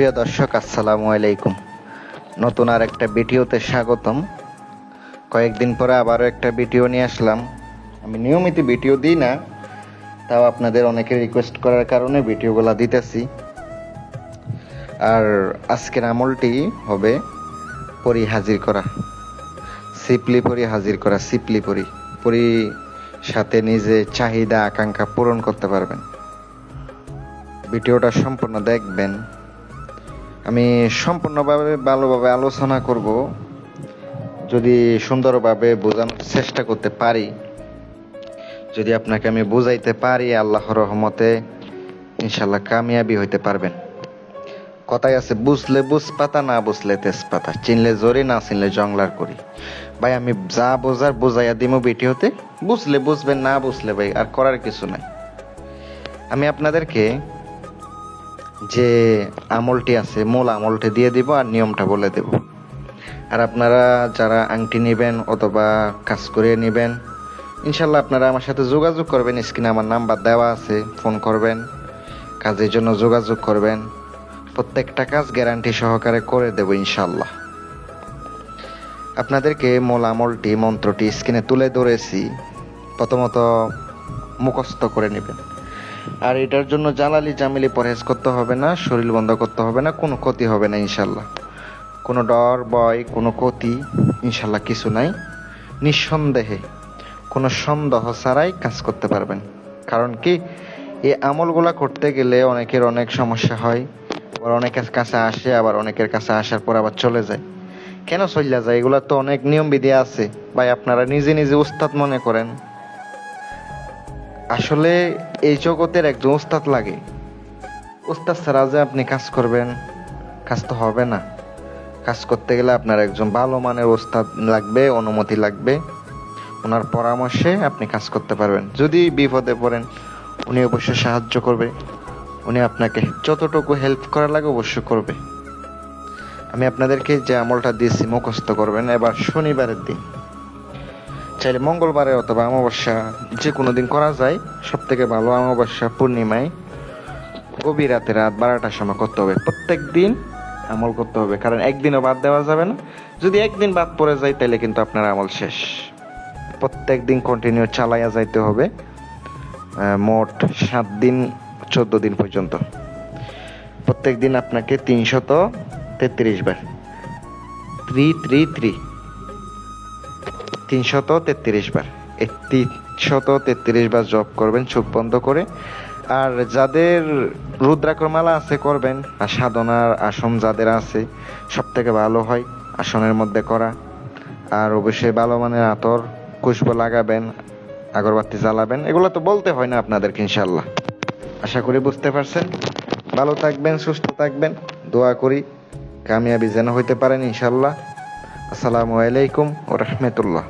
প্রিয় দর্শক, আসসালামু আলাইকুম। নতুন আর একটা ভিডিওতে স্বাগতম। কয়েকদিন পরে আবারও একটা ভিডিও নিয়ে আসলাম। আমি নিয়মিত ভিডিও দিই না, তাও আপনাদের অনেকে রিকোয়েস্ট করার কারণে ভিডিওগুলো দিতেছি। আর আজকের আমলটি হবে পরি হাজির করা। সিপলি পরি হাজির করা, সিপলি পরি। পরি সাথে নিজে চাহিদা, আকাঙ্ক্ষা পূরণ করতে পারবেন। ভিডিওটা সম্পূর্ণ দেখবেন। আমি সম্পূর্ণভাবে ভালোভাবে আলোচনা করব। যদি সুন্দরভাবে বোঝানোর চেষ্টা করতে পারি, যদি আপনাকে আমি বুঝাইতে পারি, আল্লাহর রহমতে ইনশাল্লাহ কামিয়াবি হইতে পারবেন। কথাই আছে, বুঝলে বুঝ পাতা না বুঝলে তেজপাতা। চিনলে জোরে, না চিনলে জংলার করি। ভাই, আমি যা বোঝার বোঝাইয়া দিমো হতে। বুঝলে বুঝবেন, না বুঝলে ভাই, আর করার কিছু নাই। আমি আপনাদেরকে যে আমলটি আছে, মূল আমলটি দিয়ে দিব আর নিয়মটা বলে দেব। আর আপনারা যারা আংটি নেবেন অথবা কাজ করে নেবেন, ইনশাল্লাহ আপনারা আমার সাথে যোগাযোগ করবেন, স্ক্রিনে আমার নাম্বার দেওয়া আছে, ফোন করবেন, কাজের জন্য যোগাযোগ করবেন। প্রত্যেকটা কাজ গ্যারান্টি সহকারে করে দেব ইনশাল্লাহ। আপনাদেরকে মূল আমলটি, মন্ত্রটি স্ক্রিনে তুলে ধরেছি, প্রথমত মুখস্থ করে নেবেন। আর এটার জন্য জালালি জামিলি পরহেজ করতে হবে না, শরীর বন্ধ করতে হবে না, কোনো ক্ষতি হবে না ইনশাল্লাহ। কোনো ডর, ভয়, কোনো ক্ষতি ইনশাল্লাহ কিছু নাই। নিঃসন্দেহে কোনো সন্দেহ ছাড়াই কাজ করতে পারবেন। কারণ কি, এই আমলগুলা করতে গেলে অনেকের অনেক সমস্যা হয়, আবার অনেকের কাছে আসে, আবার অনেকের কাছে আসার পর আবার চলে যায়। কেন চলে যায়? এগুলা তো অনেক নিয়ম বিধি আছে। ভাই, আপনারা নিজে নিজে উস্তাদ মনে করেন। আসলে এই জগতের একজন ওস্তাদ লাগে। ওস্তাদ ছাড়া যে আপনি কাজ করবেন, কাজ তো হবে না। কাজ করতে গেলে আপনার একজন ভালো মানের ওস্তাদ লাগবে, অনুমতি লাগবে। ওনার পরামর্শে আপনি কাজ করতে পারবেন। যদি বিপদে পড়েন, উনি অবশ্যই সাহায্য করবে। উনি আপনাকে যতটুকু হেল্প করা লাগে অবশ্য করবে। আমি আপনাদেরকে যে আমলটা দিয়েছি, মুখস্থ করবেন। এবার শনিবারের দিন। চাইলে মঙ্গলবারে অথবা অমাবস্যা যে কোনো দিন করা যায়। সব থেকে ভালো অমাবস্যা পূর্ণিমায় গভীর রাতে রাত বারোটার সময় করতে হবে। প্রত্যেক দিন আমল করতে হবে, কারণ একদিনও বাদ দেওয়া যাবে না। যদি একদিন বাদ পড়ে যায় তাহলে কিন্তু আপনার আমল শেষ। প্রত্যেক দিন কন্টিনিউ চালাইয়া যাইতে হবে মোট সাত দিন, চোদ্দ দিন পর্যন্ত। প্রত্যেক দিন আপনাকে তিনশত তেত্রিশ বার। থ্রি থ্রি থ্রি তিনশত তেত্রিশ বার। এই তিনশত তেত্রিশ বার জব করবেন, চোখ বন্ধ করে। আর যাদের রুদ্রাকরমালা আছে করবেন, আর সাধনার আসন যাদের আছে সব থেকে ভালো হয় আসনের মধ্যে করা। আর অবশ্যই ভালো মানের আতর, খুশবু লাগাবেন, আগরবাতি জ্বালাবেন, এগুলো তো বলতে হয় না আপনাদেরকে ইনশাল্লাহ আশা করি বুঝতে পারছেন। ভালো থাকবেন, সুস্থ থাকবেন। দোয়া করি কামিয়াবি যেন হইতে পারেন ইনশাল্লাহ আসসালামু আলাইকুম ও রহমতুল্লাহ।